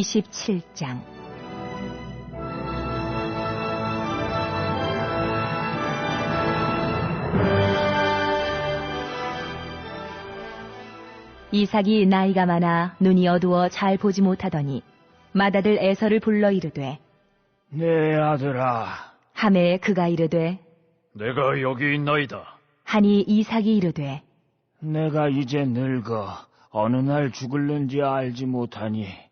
27장 이삭이 나이가 많아 눈이 어두워 잘 보지 못하더니 맏아들 에서를 불러 이르되 내 아들아, 함에 그가 이르되 내가 여기 있나이다. 하니 이삭이 이르되 내가 이제 늙어 어느 날 죽을는지 알지 못하니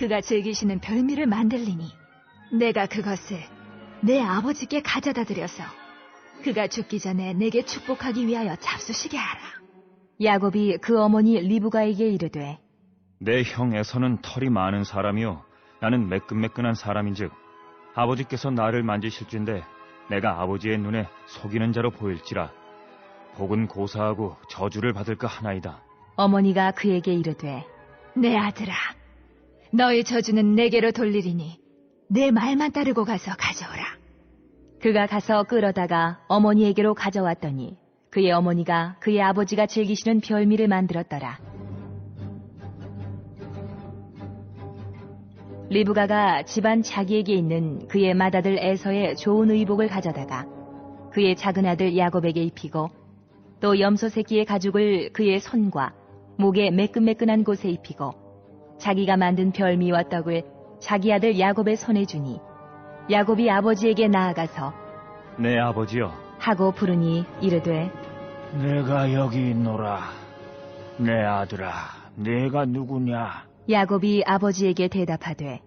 그가 즐기시는 별미를 만들리니 내가 그것을 내 아버지께 가져다 드려서 그가 죽기 전에 내게 축복하기 위하여 잡수시게 하라. 야곱이 그 어머니 리브가에게 이르되 내 형에서는 털이 많은 사람이요 나는 매끈매끈한 사람인즉 아버지께서 나를 만지실진데 내가 아버지의 눈에 속이는 자로 보일지라 복은 고사하고 저주를 받을까 하나이다 어머니가 그에게 이르되 내 아들아, 너의 저주는 내게로 돌리리니 내 말만 따르고 가서 가져오라. 그가 가서 끌어다가 어머니에게로 가져왔더니 그의 어머니가 그의 아버지가 즐기시는 별미를 만들었더라. 리브가가 집안 자기에게 있는 그의 맏아들 에서의 좋은 의복을 가져다가 그의 작은 아들 야곱에게 입히고 또 염소 새끼의 가죽을 그의 손과 목에 매끈매끈한 곳에 입히고 자기가 만든 별미와 떡을 자기 아들 야곱의 손에 주니 야곱이 아버지에게 나아가서 내 아버지여 하고 부르니 이르되 내가 여기 있노라. 내 아들아, 내가 누구냐? 야곱이 아버지에게 대답하되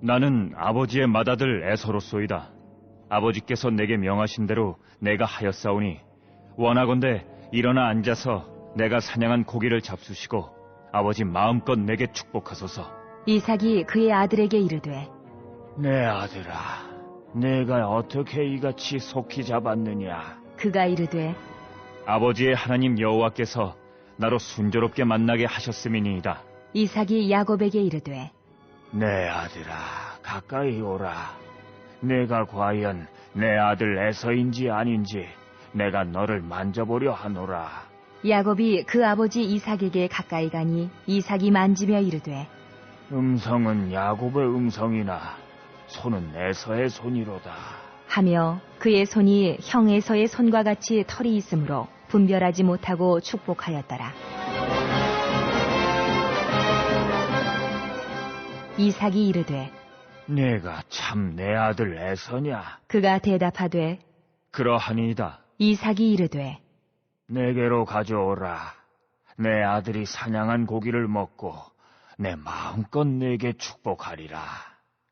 나는 아버지의 맏아들 에서로소이다 아버지께서 내게 명하신 대로 내가 하였사오니 원하건대 일어나 앉아서 내가 사냥한 고기를 잡수시고 아버지 마음껏 내게 축복하소서 이삭이 그의 아들에게 이르되 내 아들아, 내가 어떻게 이같이 속히 잡았느냐? 그가 이르되 아버지의 하나님 여호와께서 나로 순조롭게 만나게 하셨음이니이다 이삭이 야곱에게 이르되 내 아들아, 가까이 오라. 내가 과연 내 아들 에서인지 아닌지 내가 너를 만져보려 하노라. 야곱이 그 아버지 이삭에게 가까이 가니 이삭이 만지며 이르되 음성은 야곱의 음성이나 손은 에서의 손이로다. 하며 그의 손이 형 에서의 손과 같이 털이 있으므로 분별하지 못하고 축복하였더라. 이삭이 이르되 내가 참 내 아들 에서냐? 그가 대답하되 그러하니이다 이삭이 이르되 내게로 가져오라. 내 아들이 사냥한 고기를 먹고 내 마음껏 내게 축복하리라.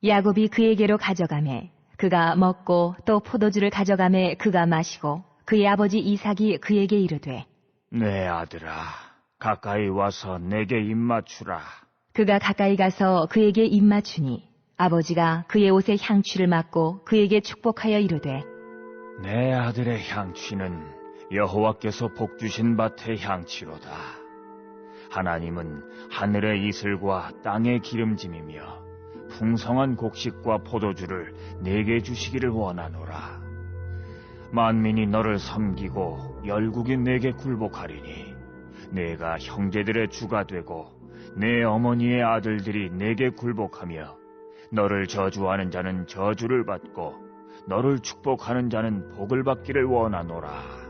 야곱이 그에게로 가져가매 그가 먹고 또 포도주를 가져가매 그가 마시고 그의 아버지 이삭이 그에게 이르되 내 아들아, 가까이 와서 내게 입맞추라. 그가 가까이 가서 그에게 입맞추니 아버지가 그의 옷에 향취를 맡고 그에게 축복하여 이르되 내 아들의 향취는 여호와께서 복 주신 밭의 향취로다. 하나님은 하늘의 이슬과 땅의 기름짐이며 풍성한 곡식과 포도주를 내게 주시기를 원하노라. 만민이 너를 섬기고 열국이 내게 굴복하리니 내가 형제들의 주가 되고 내 어머니의 아들들이 내게 굴복하며 너를 저주하는 자는 저주를 받고 너를 축복하는 자는 복을 받기를 원하노라.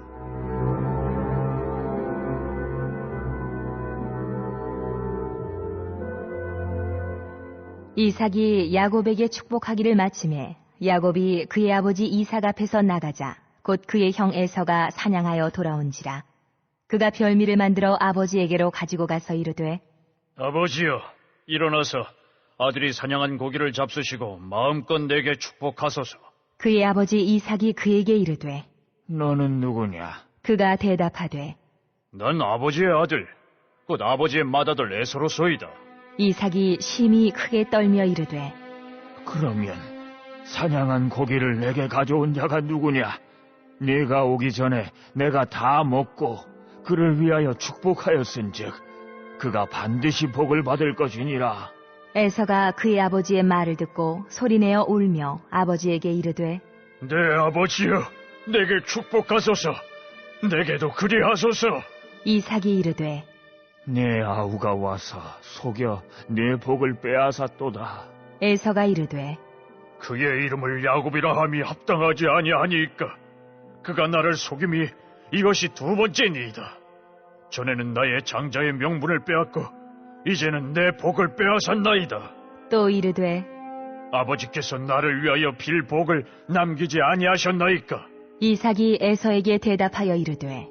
이삭이 야곱에게 축복하기를 마침에 야곱이 그의 아버지 이삭 앞에서 나가자 곧 그의 형 에서가 사냥하여 돌아온지라 그가 별미를 만들어 아버지에게로 가지고 가서 이르되 아버지여, 일어나서 아들이 사냥한 고기를 잡수시고 마음껏 내게 축복하소서. 그의 아버지 이삭이 그에게 이르되 너는 누구냐? 그가 대답하되 난 아버지의 아들, 곧 아버지의 맏아들 에서로소이다. 이삭이 심히 크게 떨며 이르되 그러면 사냥한 고기를 내게 가져온 자가 누구냐? 네가 오기 전에 내가 다 먹고 그를 위하여 축복하였은즉 그가 반드시 복을 받을 것이니라. 에서가 그의 아버지의 말을 듣고 소리내어 울며 아버지에게 이르되 내 아버지여, 내게 축복하소서. 내게도 그리하소서. 이삭이 이르되 내 아우가 와서 속여 내 복을 빼앗았도다. 에서가 이르되 그의 이름을 야곱이라 함이 합당하지 아니하니까. 그가 나를 속임이 이것이 두 번째니이다. 전에는 나의 장자의 명분을 빼앗고 이제는 내 복을 빼앗았나이다. 또 이르되 아버지께서 나를 위하여 빌 복을 남기지 아니하셨나이까. 이삭이 에서에게 대답하여 이르되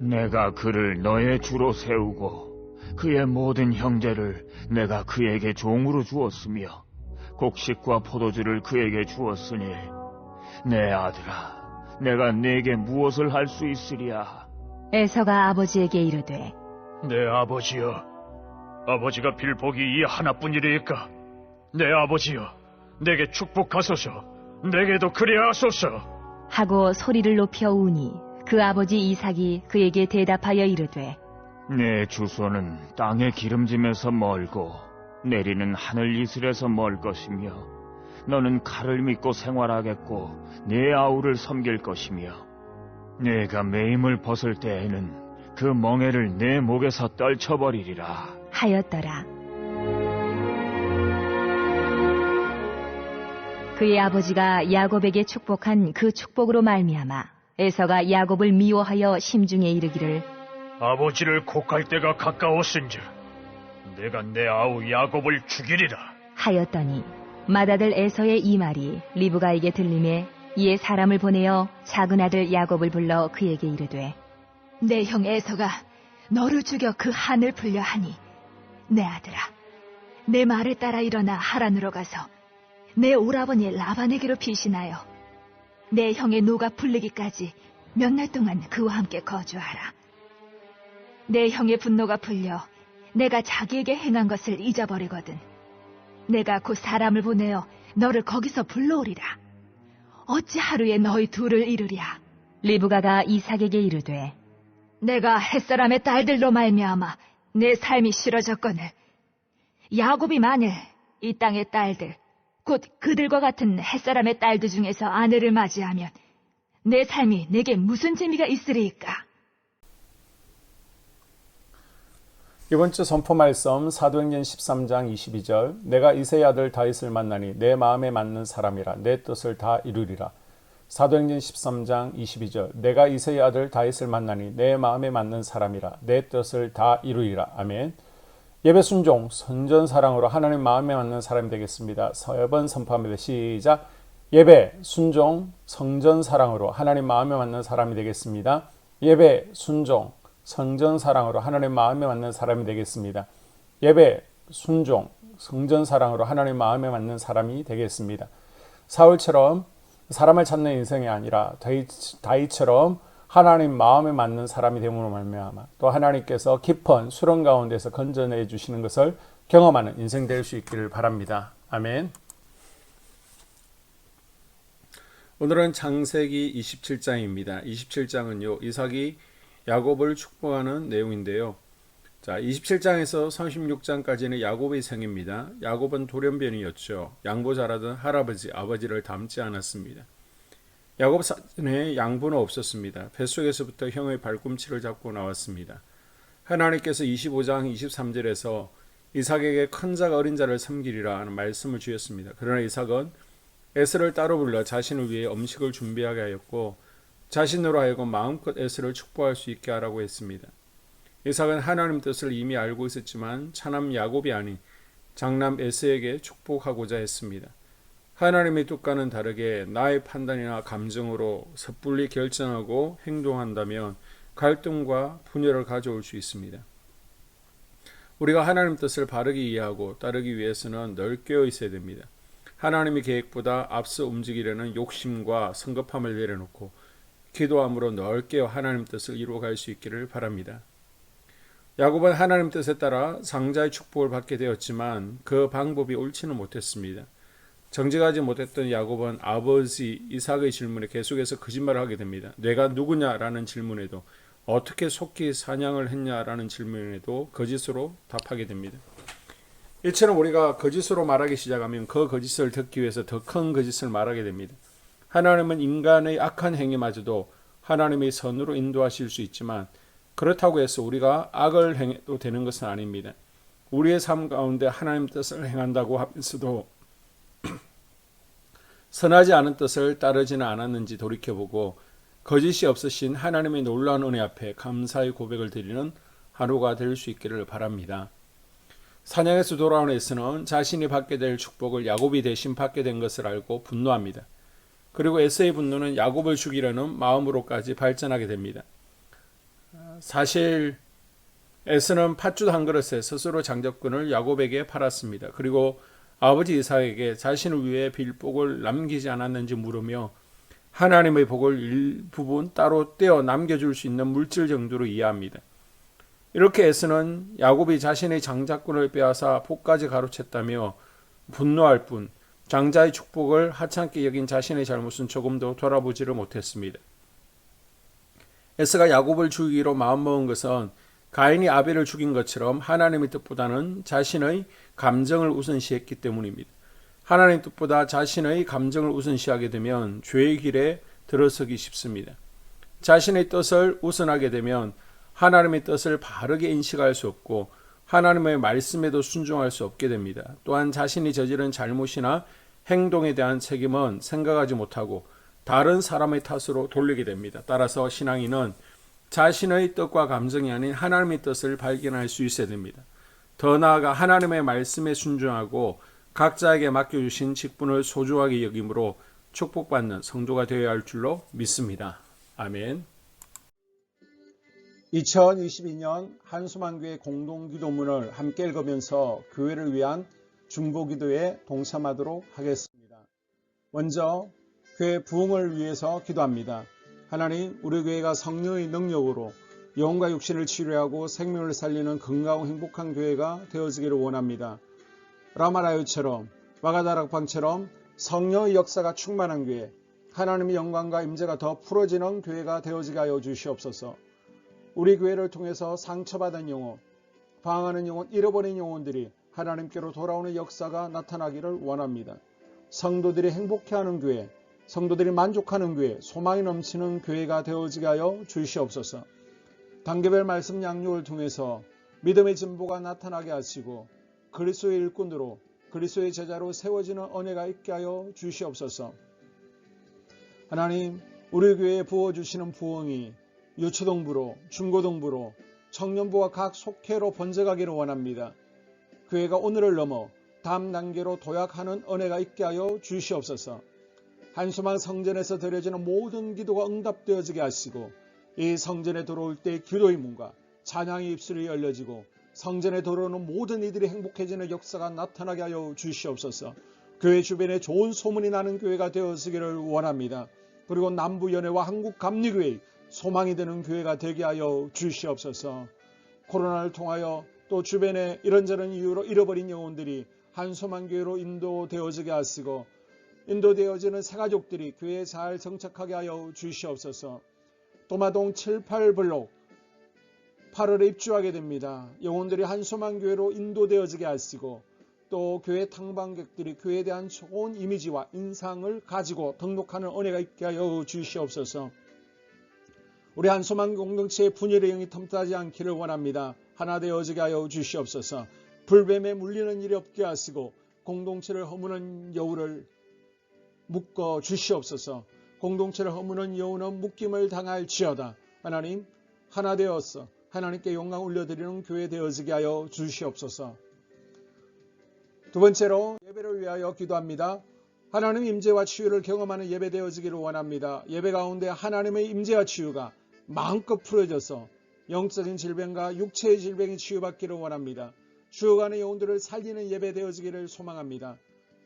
내가 그를 너의 주로 세우고 그의 모든 형제를 내가 그에게 종으로 주었으며 곡식과 포도주를 그에게 주었으니 내 아들아 내가 네게 무엇을 할 수 있으랴 에서가 아버지에게 이르되 내 아버지여, 아버지가 빌 복이 이 하나뿐이리까. 내 아버지여, 내게 축복하소서. 내게도 그리하소서. 하고 소리를 높여 우니 그 아버지 이삭이 그에게 대답하여 이르되 내 주소는 땅의 기름짐에서 멀고 내리는 하늘 이슬에서 멀 것이며 너는 칼을 믿고 생활하겠고 내 아우를 섬길 것이며 내가 매임을 벗을 때에는 그 멍에를 내 목에서 떨쳐버리리라 하였더라. 그의 아버지가 야곱에게 축복한 그 축복으로 말미암아 에서가 야곱을 미워하여 심중에 이르기를 아버지를 곡할 때가 가까웠은즉 내가 내 아우 야곱을 죽이리라. 하였더니 맏아들 에서의 이 말이 리브가에게 들림에 이에 사람을 보내어 작은 아들 야곱을 불러 그에게 이르되 내 형 에서가 너를 죽여 그 한을 풀려 하니 내 아들아 내 말을 따라 일어나 하란으로 가서 내 오라버니 라반에게로 피신하여 내 형의 노가 풀리기까지 몇 날 동안 그와 함께 거주하라 내 형의 분노가 풀려 내가 자기에게 행한 것을 잊어버리거든. 내가 곧 사람을 보내어 너를 거기서 불러오리라. 어찌 하루에 너희 둘을 이루랴? 리브가가 이삭에게 이르되 내가 햇사람의 딸들로 말미암아 내 삶이 싫어졌거늘. 야곱이 만일 이 땅의 딸들 곧 그들과 같은 햇사람의 딸들 중에서 아내를 맞이하면 내 삶이 내게 무슨 재미가 있으리이까 이번 주 선포 말씀 사도행전 13장 22절 내가 이세의 아들 다윗을 만나니 내 마음에 맞는 사람이라 내 뜻을 다 이루리라. 사도행전 13장 22절 내가 이세의 아들 다윗을 만나니 내 마음에 맞는 사람이라 내 뜻을 다 이루리라. 아멘. 예배 순종 선전 사랑으로 하나님 마음에 맞는 사람이 되겠습니다. 서여번 선포합니다. 시작. 예배 순종 성전 사랑으로 하나님 마음에 맞는 사람이 되겠습니다. 예배 순종 성전 사랑으로 하나님 마음에 맞는 사람이 되겠습니다. 예배, 순종, 성전 사랑으로 하나님 마음에 맞는 사람이 되겠습니다. 사울처럼 사람을 찾는 인생이 아니라 다윗, 처럼 하나님 마음에 맞는 사람이 됨으로 말미암아 또 하나님께서 깊은 수렁 가운데서 건져내 주시는 것을 경험하는 인생 될 수 있기를 바랍니다. 아멘. 오늘은 창세기 27장입니다. 27장은요. 이삭이 야곱을 축복하는 내용인데요. 자, 27장에서 36장까지는 야곱의 생입니다. 야곱은 돌연변이었죠. 양보 잘하던 할아버지, 아버지를 닮지 않았습니다. 야곱 사전에 양보는 없었습니다. 뱃속에서부터 형의 발꿈치를 잡고 나왔습니다. 하나님께서 25장 23절에서 이삭에게 큰 자가 어린 자를 섬기리라 하는 말씀을 주셨습니다. 그러나 이삭은 에스를 따로 불러 자신을 위해 음식을 준비하게 하였고 자신으로 하여금 마음껏 에스를 축복할 수 있게 하라고 했습니다. 이삭은 하나님 뜻을 이미 알고 있었지만 차남 야곱이 아닌 장남 에스에게 축복하고자 했습니다. 하나님의 뜻과는 다르게 나의 판단이나 감정으로 섣불리 결정하고 행동한다면 갈등과 분열을 가져올 수 있습니다. 우리가 하나님 뜻을 바르게 이해하고 따르기 위해서는 늘 깨어 있어야 됩니다. 하나님의 계획보다 앞서 움직이려는 욕심과 성급함을 내려놓고 기도함으로 늘 깨어 하나님 뜻을 이루어갈 수 있기를 바랍니다. 야곱은 하나님 뜻에 따라 상자의 축복을 받게 되었지만 그 방법이 옳지는 못했습니다. 정직하지 못했던 야곱은 아버지 이삭의 질문에 계속해서 거짓말을 하게 됩니다. 내가 누구냐라는 질문에도 어떻게 속히 사냥을 했냐라는 질문에도 거짓으로 답하게 됩니다. 이처럼 우리가 거짓으로 말하기 시작하면 그 거짓을 듣기 위해서 더 큰 거짓을 말하게 됩니다. 하나님은 인간의 악한 행위마저도 하나님의 선으로 인도하실 수 있지만 그렇다고 해서 우리가 악을 행해도 되는 것은 아닙니다. 우리의 삶 가운데 하나님 뜻을 행한다고 하면서도 선하지 않은 뜻을 따르지는 않았는지 돌이켜보고 거짓이 없으신 하나님의 놀라운 은혜 앞에 감사의 고백을 드리는 하루가 될 수 있기를 바랍니다. 사냥에서 돌아온 에스는 자신이 받게 될 축복을 야곱이 대신 받게 된 것을 알고 분노합니다. 그리고 에스의 분노는 야곱을 죽이려는 마음으로까지 발전하게 됩니다. 사실 에스는 팥죽 한 그릇에 스스로 장접근을 야곱에게 팔았습니다. 그리고 아버지 이삭에게 자신을 위해 빌복을 남기지 않았는지 물으며 하나님의 복을 일부분 따로 떼어 남겨줄 수 있는 물질 정도로 이해합니다. 이렇게 에스는 야곱이 자신의 장자권을 빼앗아 복까지 가로챘다며 분노할 뿐 장자의 축복을 하찮게 여긴 자신의 잘못은 조금도 돌아보지를 못했습니다. 에스가 야곱을 죽이기로 마음먹은 것은 가인이 아벨을 죽인 것처럼 하나님의 뜻보다는 자신의 감정을 우선시했기 때문입니다. 하나님 뜻보다 자신의 감정을 우선시하게 되면 죄의 길에 들어서기 쉽습니다. 자신의 뜻을 우선하게 되면 하나님의 뜻을 바르게 인식할 수 없고 하나님의 말씀에도 순종할 수 없게 됩니다. 또한 자신이 저지른 잘못이나 행동에 대한 책임은 생각하지 못하고 다른 사람의 탓으로 돌리게 됩니다. 따라서 신앙인은 자신의 뜻과 감정이 아닌 하나님의 뜻을 발견할 수 있어야 됩니다. 더 나아가 하나님의 말씀에 순종하고 각자에게 맡겨주신 직분을 소중하게 여김으로 축복받는 성도가 되어야 할 줄로 믿습니다. 아멘. 2022년 한수만교회 공동기도문을 함께 읽으면서 교회를 위한 중보기도에 동참하도록 하겠습니다. 먼저 교회 부흥을 위해서 기도합니다. 하나님, 우리 교회가 성령의 능력으로 영혼과 육신을 치료하고 생명을 살리는 건강하고 행복한 교회가 되어지기를 원합니다. 라마라요처럼 와가다락방처럼 성령의 역사가 충만한 교회, 하나님의 영광과 임재가 더 풀어지는 교회가 되어지게 하여 주시옵소서. 우리 교회를 통해서 상처받은 영혼, 방황하는 영혼, 잃어버린 영혼들이 하나님께로 돌아오는 역사가 나타나기를 원합니다. 성도들이 행복해하는 교회, 성도들이 만족하는 교회, 소망이 넘치는 교회가 되어지게 하여 주시옵소서. 단계별 말씀 양육을 통해서 믿음의 진보가 나타나게 하시고 그리스도의 일꾼으로 그리스도의 제자로 세워지는 은혜가 있게 하여 주시옵소서. 하나님, 우리 교회에 부어주시는 부흥이 유초동부로, 중고동부로, 청년부와 각 속회로 번져가기를 원합니다. 교회가 오늘을 넘어 다음 단계로 도약하는 은혜가 있게 하여 주시옵소서. 한수만 성전에서 드려지는 모든 기도가 응답되어지게 하시고 이 성전에 들어올 때 기도의 문과 찬양의 입술이 열려지고 성전에 들어오는 모든 이들이 행복해지는 역사가 나타나게 하여 주시옵소서. 교회 주변에 좋은 소문이 나는 교회가 되어지기를 원합니다. 그리고 남부연회와 한국감리교회 소망이 되는 교회가 되게 하여 주시옵소서. 코로나를 통하여 또 주변에 이런저런 이유로 잃어버린 영혼들이 한소만 교회로 인도되어지게 하시고 인도되어지는 새가족들이 교회에 잘 정착하게 하여 주시옵소서. 도마동 7, 8블록 8월에 입주하게 됩니다. 영혼들이 한소만 교회로 인도되어지게 하시고 또 교회 탕방객들이 교회에 대한 좋은 이미지와 인상을 가지고 등록하는 은혜가 있게 하여 주시옵소서. 우리 한소만 공동체의 분열의 영이 텀타지 않기를 원합니다. 하나 되어 지게 하여 주시옵소서. 불뱀에 물리는 일이 없게 하시고 공동체를 허무는 여우를 묶어 주시옵소서. 공동체를 허무는 여우는 묶임을 당할지어다. 하나님 하나 되었어. 하나님께 영광 올려드리는 교회 되어지게 하여 주시옵소서. 두 번째로 예배를 위하여 기도합니다. 하나님 임재와 치유를 경험하는 예배 되어지기를 원합니다. 예배 가운데 하나님의 임재와 치유가 마음껏 풀어져서 영적인 질병과 육체의 질병이 치유받기를 원합니다. 죽어가는 영혼들을 살리는 예배 되어지기를 소망합니다.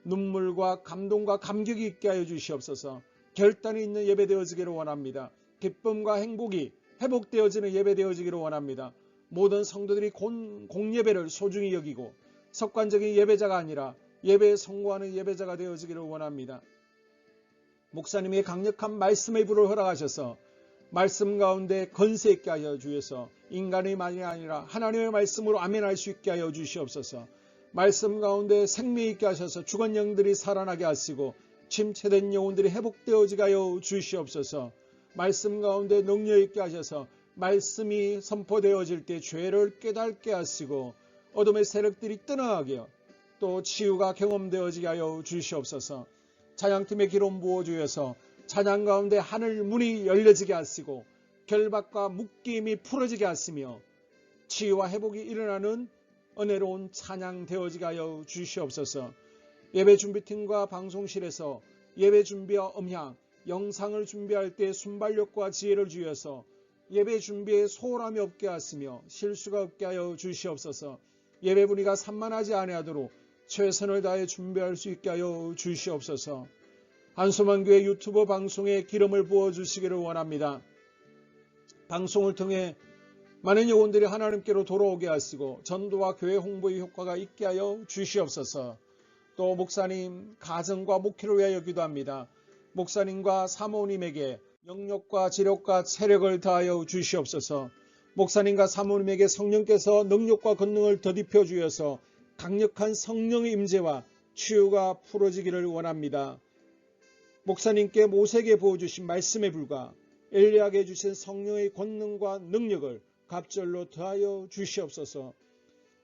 눈물과 감동과 감격이 있게 하여 주시옵소서. 결단이 있는 예배 되어지기를 원합니다. 기쁨과 행복이 회복되어지는 예배 되어지기를 원합니다. 모든 성도들이 공, 공예배를 소중히 여기고 습관적인 예배자가 아니라 예배에 성공하는 예배자가 되어지기를 원합니다. 목사님이 강력한 말씀의 불을 허락하셔서 말씀 가운데 건세 있게 하여 주셔서 인간의 말이 아니라 하나님의 말씀으로 아멘할 수 있게 하여 주시옵소서. 말씀 가운데 생명 있게 하셔서 죽은 영들이 살아나게 하시고 침체된 영혼들이 회복되어지게 하여 주시옵소서. 말씀 가운데 능력 있게 하셔서 말씀이 선포되어질 때 죄를 깨닫게 하시고 어둠의 세력들이 떠나가게 또 치유가 경험되어지게 하여 주시옵소서. 찬양팀의 기름 부어 주셔서 찬양 가운데 하늘 문이 열려지게 하시고 결박과 묶임이 풀어지게 하시며 치유와 회복이 일어나는 은혜로운 찬양 되어지게 하여 주시옵소서. 예배 준비팀과 방송실에서 예배 준비와 음향, 영상을 준비할 때 순발력과 지혜를 주셔서 예배 준비에 소홀함이 없게 하시며 실수가 없게 하여 주시옵소서. 예배 분위기가 산만하지 아니하도록 최선을 다해 준비할 수 있게 하여 주시옵소서. 한소만 교회 유튜브 방송에 기름을 부어 주시기를 원합니다. 방송을 통해 많은 영혼들이 하나님께로 돌아오게 하시고 전도와 교회 홍보의 효과가 있게 하여 주시옵소서. 또 목사님 가정과 목회를 위하여 기도합니다. 목사님과 사모님에게 영력과 지력과 체력을 다하여 주시옵소서. 목사님과 사모님에게 성령께서 능력과 권능을 더딥혀 주셔서 강력한 성령의 임재와 치유가 풀어지기를 원합니다. 목사님께 모세에게 부어주신 말씀에 불과 엘리야에게 주신 성령의 권능과 능력을 갑절로 더하여 주시옵소서.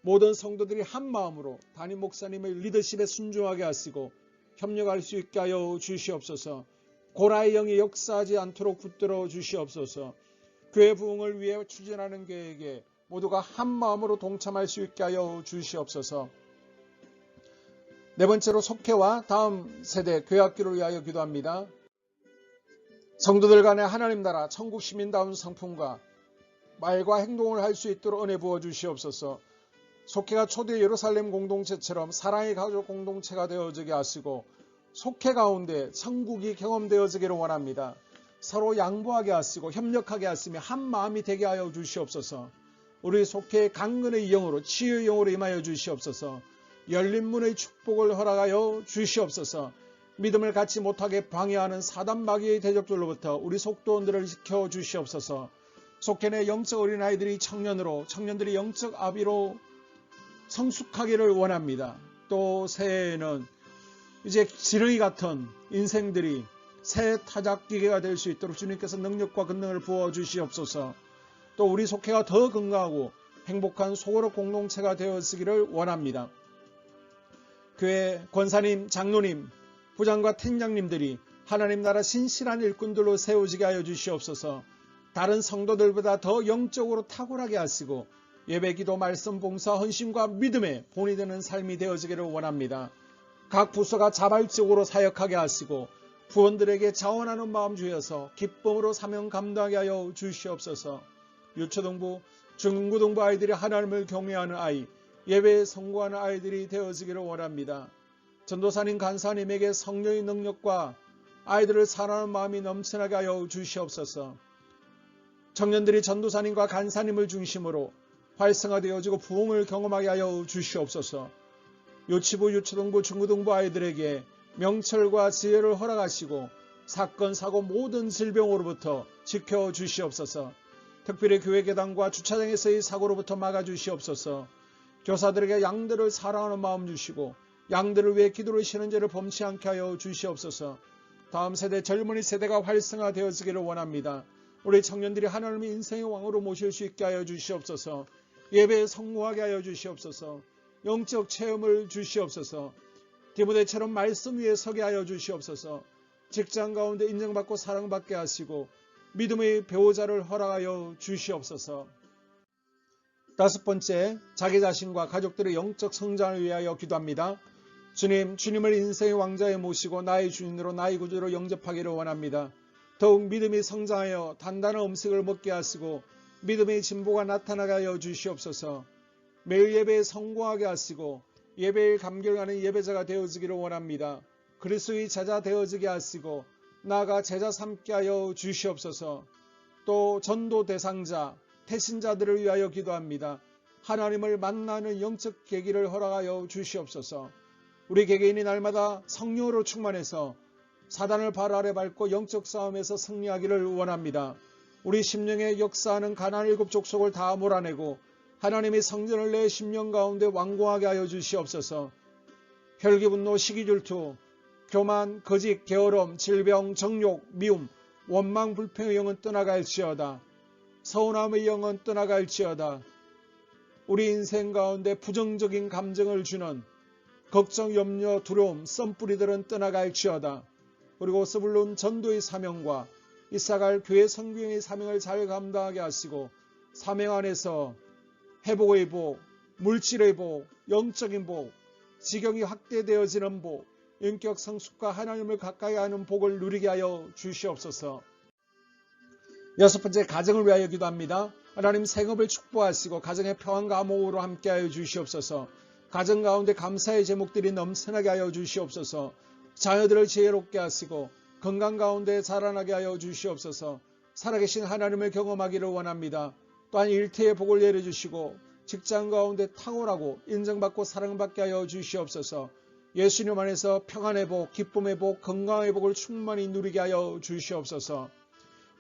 모든 성도들이 한 마음으로 담임 목사님의 리더십에 순종하게 하시고 협력할 수 있게 하여 주시옵소서. 고라의 영이 역사하지 않도록 붙들어 주시옵소서. 교회 부흥을 위해 추진하는 계획에 모두가 한 마음으로 동참할 수 있게 하여 주시옵소서. 네 번째로 속회와 다음 세대 교회학교를 위하여 기도합니다. 성도들 간의 하나님 나라 천국 시민다운 성품과 말과 행동을 할 수 있도록 은혜 부어 주시옵소서. 속회가 초대 예루살렘 공동체처럼 사랑의 가족 공동체가 되어지게 하시고 속회 가운데 천국이 경험되어지기를 원합니다. 서로 양보하게 하시고 협력하게 하시며 한 마음이 되게 하여 주시옵소서. 우리 속회의 강건의 영으로 치유의 영으로 임하여 주시옵소서. 열린 문의 축복을 허락하여 주시옵소서. 믿음을 갖지 못하게 방해하는 사단 마귀의 대적들로부터 우리 속도원들을 지켜 주시옵소서. 속해 내 영적 어린아이들이 청년으로 청년들이 영적 아비로 성숙하기를 원합니다. 또 새해에는 이제 지렁이 같은 인생들이 새 타작기계가 될 수 있도록 주님께서 능력과 권능을 부어 주시옵소서. 또 우리 속해가 더 건강하고 행복한 소그룹 공동체가 되었기를 원합니다. 교회 권사님, 장로님, 부장과 팀장님들이 하나님 나라 신실한 일꾼들로 세워지게 하여 주시옵소서. 다른 성도들보다 더 영적으로 탁월하게 하시고 예배기도 말씀 봉사 헌신과 믿음에 본이 되는 삶이 되어지기를 원합니다. 각 부서가 자발적으로 사역하게 하시고 부원들에게 자원하는 마음 주여서 기쁨으로 사명 감당하게 하여 주시옵소서. 유초등부, 중고등부 아이들이 하나님을 경외하는 아이, 예배에 성공하는 아이들이 되어지기를 원합니다. 전도사님 간사님에게 성령의 능력과 아이들을 사랑하는 마음이 넘쳐나게 하여 주시옵소서. 청년들이 전도사님과 간사님을 중심으로 활성화되어지고 부흥을 경험하게 하여 주시옵소서. 요치부, 유초등부, 중고등부 아이들에게 명철과 지혜를 허락하시고 사건, 사고 모든 질병으로부터 지켜 주시옵소서. 특별히 교회 계단과 주차장에서의 사고로부터 막아 주시옵소서. 교사들에게 양들을 사랑하는 마음 주시고 양들을 위해 기도를 쉬는 죄를 범치 않게 하여 주시옵소서. 다음 세대 젊은이 세대가 활성화되어지기를 원합니다. 우리 청년들이 하나님의 인생의 왕으로 모실 수 있게 하여 주시옵소서. 예배에 성공하게 하여 주시옵소서. 영적 체험을 주시옵소서. 디모데처럼 말씀 위에 서게 하여 주시옵소서. 직장 가운데 인정받고 사랑받게 하시고 믿음의 배우자를 허락하여 주시옵소서. 다섯 번째, 자기 자신과 가족들의 영적 성장을 위하여 기도합니다. 주님, 주님을 인생의 왕자에 모시고 나의 주인으로 나의 구주로 영접하기를 원합니다. 더욱 믿음이 성장하여 단단한 음식을 먹게 하시고 믿음의 진보가 나타나게 하여 주시옵소서. 매일 예배에 성공하게 하시고 예배에 감격하는 예배자가 되어지기를 원합니다. 그리스도의 제자 되어지게 하시고 나아가 제자 삼게 하여 주시옵소서. 또 전도 대상자, 태신자들을 위하여 기도합니다. 하나님을 만나는 영적 계기를 허락하여 주시옵소서. 우리 개개인이 날마다 성령으로 충만해서 사단을 발 아래 밟고 영적 싸움에서 승리하기를 원합니다. 우리 심령에 역사하는 가난 일곱 족속을 다 몰아내고 하나님의 성전을 내 심령 가운데 완공하게 하여 주시옵소서. 혈기 분노 시기 질투 교만 거짓 게으름 질병 정욕 미움 원망 불평의 영은 떠나갈지어다. 서운함의 영은 떠나갈지어다. 우리 인생 가운데 부정적인 감정을 주는 걱정, 염려, 두려움, 썸뿌리들은 떠나갈지어다. 그리고 스불론 전도의 사명과 이사갈 교회 성경의 사명을 잘 감당하게 하시고 사명 안에서 회복의 복, 물질의 복, 영적인 복, 지경이 확대되어지는 복, 인격 성숙과 하나님을 가까이 하는 복을 누리게 하여 주시옵소서. 여섯 번째 가정을 위하여 기도합니다. 하나님 생업을 축복하시고 가정의 평안과 암호로 함께하여 주시옵소서. 가정 가운데 감사의 제목들이 넘쳐나게 하여 주시옵소서. 자녀들을 지혜롭게 하시고 건강 가운데 자라나게 하여 주시옵소서. 살아계신 하나님을 경험하기를 원합니다. 또한 일태의 복을 내려주시고 직장 가운데 탁월하고 인정받고 사랑받게 하여 주시옵소서. 예수님 안에서 평안의 복, 기쁨의 복, 건강의 복을 충만히 누리게 하여 주시옵소서.